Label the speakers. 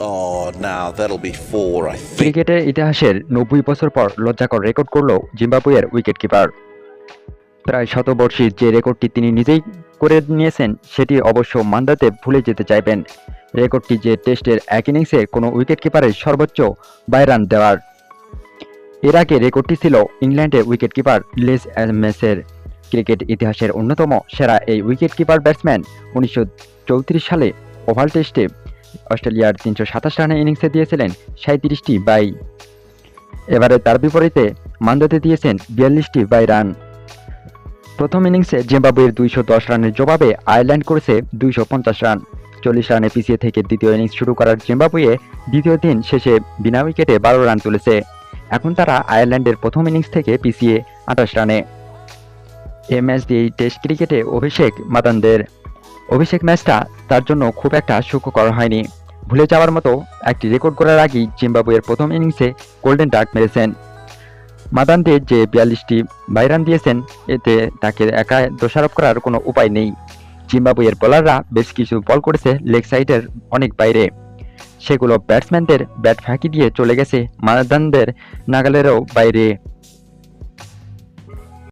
Speaker 1: Oh.
Speaker 2: ক্রিকেটের ইতিহাসের নব্বই বছর পর লজ্জাকর রেকর্ড করল জিম্বাবুয়ের উইকেট কিপার প্রায় শতবর্ষী যে রেকর্ডটি তিনি নিজেই করে নিয়েছেন, সেটি অবশ্য মান্দাতে ভুলে যেতে চাইবেন। রেকর্ডটি যে টেস্টের এক ইনিংসে কোনো উইকেট কিপারের সর্বোচ্চ বাই রান দেওয়ার। এর আগে রেকর্ডটি ছিল ইংল্যান্ডের উইকেট কিপার লিস এমএসের ক্রিকেট ইতিহাসের অন্যতম সেরা এই উইকেট কিপার ব্যাটসম্যান উনিশশো চৌত্রিশ সালে ওভাল টেস্টে অস্ট্রেলিয়ার তিনশো সাতাশ রানের ইনিংসে দিয়েছিলেন সাঁত্রিশটি বাই। এবারে তার বিপরীতে মান্দাতে দিয়েছেন বিয়াল্লিশটি বাই রান। প্রথম ইনিংসে জিম্বাবুয়ের দুইশো দশ রানের জবাবে আয়ারল্যান্ড করেছে দুইশো পঞ্চাশ রান। চল্লিশ রানে পিছিয়ে থেকে দ্বিতীয় ইনিংস শুরু করার জিম্বাবুয়ে দ্বিতীয় দিন শেষে বিনা উইকেটে বারো রান তুলেছে। এখন তারা আয়ারল্যান্ডের প্রথম ইনিংস থেকে পিছিয়ে আঠাশ রানে। এ ম্যাচ দিয়েই টেস্ট ক্রিকেটে অভিষেক মাদানদের অভিষেক ম্যাচটা তার জন্য খুব একটা সুখকর হয়নি। ভুলে যাওয়ার মতো একটি রেকর্ড করার আগেই জিম্বাবুয়ের প্রথম ইনিংসে গোল্ডেন ডাক মেরেছেন। মাদানদে যে বিয়াল্লিশটি বাইরান দিয়েছেন, এতে তাকে একা দোষারোপ করার কোনো উপায় নেই। জিম্বাবুয়ের বোলাররা বেশ কিছু বল করেছে লেগ সাইডের অনেক বাইরে। সেগুলো ব্যাটসম্যানদের ব্যাট ফাঁকি দিয়ে চলে গেছে মাদানদের নাগালেরও বাইরে।